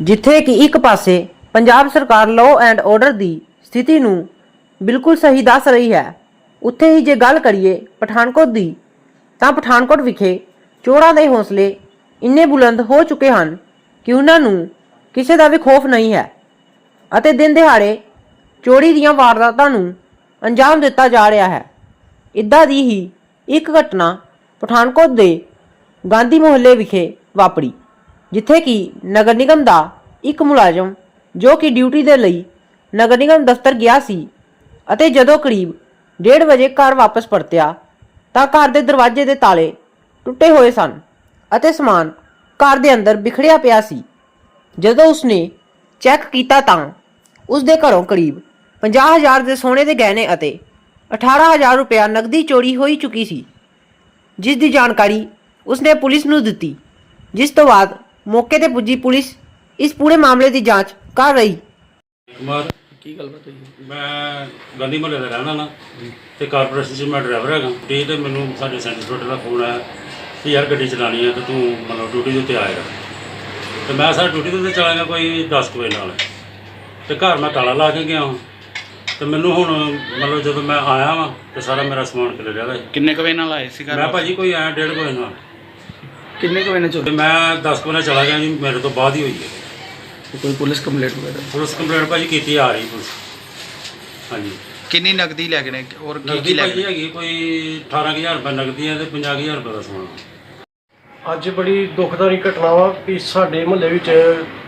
ਜਿੱਥੇ ਕਿ ਇੱਕ ਪਾਸੇ ਪੰਜਾਬ ਸਰਕਾਰ ਲਾਅ ਐਂਡ ਆਰਡਰ ਦੀ ਸਥਿਤੀ ਨੂੰ ਬਿਲਕੁਲ ਸਹੀ ਦੱਸ ਰਹੀ ਹੈ। ਉੱਥੇ ਹੀ ਜੇ ਗੱਲ ਕਰੀਏ ਪਠਾਨਕੋਟ ਦੀ, ਤਾਂ ਪਠਾਨਕੋਟ ਵਿਖੇ ਚੋਰਾਂ ਦੇ ਹੌਸਲੇ ਇੰਨੇ ਬੁਲੰਦ ਹੋ ਚੁੱਕੇ ਹਨ ਕਿ ਉਹਨਾਂ ਨੂੰ ਕਿਸੇ ਦਾ ਵੀ ਖੌਫ ਨਹੀਂ ਹੈ ਅਤੇ ਦਿਨ ਦਿਹਾੜੇ ਚੋਰੀ ਦੀਆਂ ਵਾਰਦਾਤਾਂ ਨੂੰ ਅੰਜਾਮ ਦਿੱਤਾ ਜਾ ਰਿਹਾ ਹੈ। ਇੱਦਾਂ ਦੀ ਹੀ ਇੱਕ ਘਟਨਾ ਪਠਾਨਕੋਟ ਦੇ ਗਾਂਧੀ ਮੁਹੱਲੇ ਵਿਖੇ ਵਾਪਰੀ। ਜਿੱਥੇ ਕਿ ਨਗਰ ਨਿਗਮ ਦਾ ਇੱਕ ਮੁਲਾਜ਼ਮ ਜੋ ਕਿ ਡਿਊਟੀ ਦੇ ਲਈ ਨਗਰ ਨਿਗਮ ਦਫ਼ਤਰ ਗਿਆ ਸੀ ਅਤੇ ਜਦੋਂ ਕਰੀਬ 1:30 ਵਜੇ ਘਰ ਵਾਪਸ ਪਰਤਿਆ, ਤਾਂ ਘਰ ਦੇ ਦਰਵਾਜ਼ੇ ਦੇ ਤਾਲੇ ਟੁੱਟੇ ਹੋਏ ਸਨ ਅਤੇ ਸਮਾਨ ਘਰ ਦੇ ਅੰਦਰ ਬਿਖੜਿਆ ਪਿਆ ਸੀ। ਜਦੋਂ ਉਸਨੇ ਚੈੱਕ ਕੀਤਾ ਤਾਂ ਉਸ ਦੇ ਘਰੋਂ ਕਰੀਬ 50000 ਦੇ ਸੋਨੇ ਦੇ ਗਹਿਣੇ ਅਤੇ 18000 ਰੁਪਇਆ ਨਕਦੀ ਚੋਰੀ ਹੋਈ ਚੁੱਕੀ ਸੀ, ਜਿਸ ਦੀ ਜਾਣਕਾਰੀ ਉਸਨੇ ਪੁਲਿਸ ਨੂੰ ਦਿੱਤੀ, ਜਿਸ ਤੋਂ ਬਾਅਦ ਮੌਕੇ ਤੇ ਪੁੱਜੀ ਪੁਲਿਸ। ਇਸ ਪੂਰੇ ਮਾਮਲੇ ਦੀ ਜਾਂਚ ਕਰ ਰਹੀ। ਕੁਮਾਰ ਕੀ ਗੱਲਬਾਤ ਹੋਈ? ਹੈ? ਮੈਂ ਗਾਂਧੀ ਮਹੱਲੇ ਦਾ ਰਹਿਣਾ ਨਾ ਤੇ ਕਾਰਪੋਰੇਸ਼ਨ 'ਚ ਮੈਂ ਡਰਾਈਵਰ ਹੈਗਾ। ਤੇ ਤੇ ਮੈਨੂੰ ਸਾਡੇ ਸੈਂਟਰ ਸਪੋਰਟਰ ਦਾ ਫੋਨ ਆਇਆ ਕਿ ਯਾਰ ਗੱਡੀ ਚਲਾਣੀ ਹੈ ਤੇ ਤੂੰ ਮਤਲਬ ਡਿਊਟੀ ਦੇ ਉੱਤੇ ਆਏਗਾ ਤੇ ਮੈਂ ਸਰ ਡਿਊਟੀ ਦੇ ਉੱਤੇ ਚਲਾ ਗਿਆ ਕੋਈ 10 ਕੁ ਵਜੇ ਨਾਲ। ਤੇ ਘਰ ਮੈਂ ਤਾਲਾ ਲਾ ਕੇ ਗਿਆ ਹਾਂ ਤੇ ਮੈਨੂੰ ਹੁਣ ਮਤਲਬ ਜਦੋਂ ਮੈਂ ਆਇਆ ਵਾਂ ਤੇ ਸਾਰਾ ਮੇਰਾ ਸਮਾਨ ਕਿਲੇ ਰਿਹਾ ਸੀ ਕਿੰਨੇ ਕੁ ਵਜੇ ਨਾਲ ਆਏ ਸੀ ਘਰ ਮੈਂ ਭਾਜੀ ਕੋਈ ਆਇਆ ਡੇਢ ਕੁ ਵਜੇ ਨਾਲ। ਕਿੰਨੇ ਕੁ ਵਜੇ ਨਾਲ ਤੇ ਚੋਰੀ? ਮੈਂ 10 ਕੁ ਵਜੇ ਚਲਾ ਗਿਆ ਜੀ ਮੇਰੇ ਤੋਂ ਬਾਅਦ ਹੀ ਹੋਈ ਹੈ। ਕੋਈ ਪੁਲਿਸ ਕੰਪਲੇਂਟ ਵਗੈਰਾ? ਪੁਲਿਸ ਕੰਪਲੇਂਟ ਭਾਜੀ ਕੀਤੀ ਆ ਰਹੀ ਪੁਲਿਸ। ਹਾਂਜੀ। ਕਿੰਨੀ ਨਗਦੀ ਲੈ ਗਏ ਨੇ ਔਰ ਕੀ ਨਗਦੀ ਕੀ ਲੈ ਭਾਜੀ ਗਏ ਹੈਗੀ ਕੋਈ 18000 ਰੁਪਏ ਨਗਦੀ ਹੈ ਤੇ 50000 ਰੁਪਏ ਦਾ ਸਮਾਨ। ਅੱਜ ਬੜੀ ਦੁਖਦਾਰੀ ਘਟਨਾ ਵਾ ਕਿ ਸਾਡੇ ਮੁਹੱਲੇ ਵਿੱਚ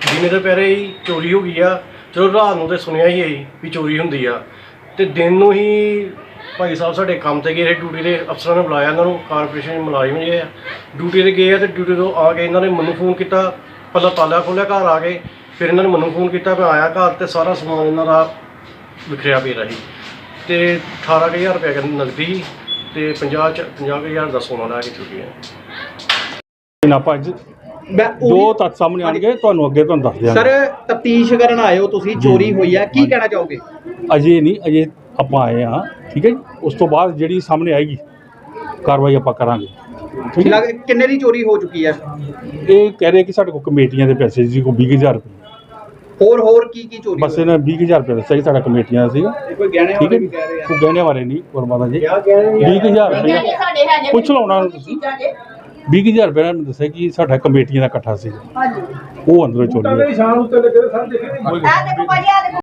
ਦਿਨੇ ਦੇ ਪਹਿਰੇ ਹੀ ਚੋਰੀ ਹੋ ਗਈ ਆ। ਚਲੋ ਰਾਤ ਨੂੰ ਤੇ ਸੁਣਿਆ ਹੀ ਹੈ ਵੀ ਚੋਰੀ ਹੁੰਦੀ ਆ। ਤੇ ਦਿਨ ਨੂੰ ਹੀ ਭਾਈ ਸਾਹਿਬ ਸਾਡੇ ਕੰਮ ਤੇ ਗਏ ਸੀ ਡਿਊਟੀ ਦੇ ਅਫਸਰਾਂ ਨੇ ਬੁਲਾਇਆ ਇਹਨਾਂ ਨੂੰ ਕਾਰਪੋਰੇਸ਼ਨ ਦੇ ਮੁਲਾਜ਼ਮ ਜਿਹੜੇ ਆ। ਡਿਊਟੀ ਤੇ ਗਏ ਆ ਤੇ ਡਿਊਟੀ ਤੋਂ ਆ ਕੇ ਇਹਨਾਂ ਨੇ ਮੈਨੂੰ ਫੋਨ ਕੀਤਾ ਪਹਿਲਾਂ ਤਾਲਾ ਖੋਲ੍ਹਿਆ ਘਰ ਆ ਕੇ ਫਿਰ ਇਹਨਾਂ ਨੇ ਮੈਨੂੰ ਫੋਨ ਕੀਤਾ ਮੈਂ ਆਇਆ ਘਰ ਤੇ ਸਾਰਾ ਸਮਾਨ ਇਹਨਾਂ ਦਾ ਵਿਖਰਿਆ ਪਿਆ ਸੀ। ਤੇ 18000 ਰੁਪਏ ਕਹਿੰਦੇ ਨਗਦੀ ਸੀ ਤੇ 50 ਚ 50000 ਦਾ ਸੋਨਾ ਲੈ ਕੇ ਚੁੱਕੀ ਆ। ਨਾ ਭੱਜ ਮੈਂ ਜੋ ਤੱਥ ਸਾਹਮਣੇ ਆਣਗੇ ਤੁਹਾਨੂੰ ਅੱਗੇ ਤੁਹਾਨੂੰ ਦੱਸ ਸਰ ਦਿਆਂਗੇ ਤਫਤੀਸ਼ ਕਰਨ ਆਏ ਹੋ ਤੁਸੀਂ ਚੋਰੀ ਹੋਈ ਹੈ ਕੀ ਕਹਿਣਾ ਚਾਹੋਗੇ? ਅਜੇ ਨਹੀਂ ਅਜੇ ਆਪਾਂ ਆਏ ਹਾਂ ਠੀਕ ਹੈ ਜੀ? ਉਸ ਤੋਂ ਬਾਅਦ ਜਿਹੜੀ ਸਾਹਮਣੇ ਆਏਗੀ ਕਾਰਵਾਈ ਆਪਾਂ ਕਰਾਂਗੇ। ਠੀਕ ਹੈ ਲੱਗ ਕਿੰਨੇ ਦੀ ਚੋਰੀ ਹੋ ਚੁੱਕੀ ਹੈ? ਇਹ ਕਹਿ ਰਹੇ ਕਿ ਸਾਡੇ ਕੋਲ ਕਮੇਟੀਆਂ ਦੇ ਪੈਸੇ ਜੀ ਕੋ 20000 ਰੁਪਏ। ਹੋਰ ਹੋਰ ਕੀ ਕੀ ਚੋਰੀ ਬਸ ਇਹਨਾਂ 20000 ਰੁਪਏ ਦੱਸਿਆ ਸੀ ਸਾਡਾ ਕਮੇਟੀਆਂ ਦਾ ਸੀਗਾ? ਕੋਈ ਗਹਿਣੇ ਠੀਕ ਵਾਲੇ ਹੈ ਵੀ ਜੀ ਕਹਿ ਰਹੇ ਆ? ਕੋਈ ਗਹਿਣੇ ਬਾਰੇ ਨਹੀਂ ਗੁਰਮਾਤਾ ਜੀ। 20000 ਰੁਪਏ। ਪੁੱਛ ਲਓ ਉਹਨਾਂ ਨੂੰ ਤੁਸੀਂ। 20000 ਰੁਪਏ ਇਹਨਾਂ ਨੂੰ ਦੱਸਿਆ ਕਿ ਸਾਡਾ ਕਮੇਟੀਆਂ ਦਾ ਇਕੱਠਾ ਸੀ। ਉਹ ਅੰਦਰੋਂ ਚੋਰੀ ਹੋਇਆ।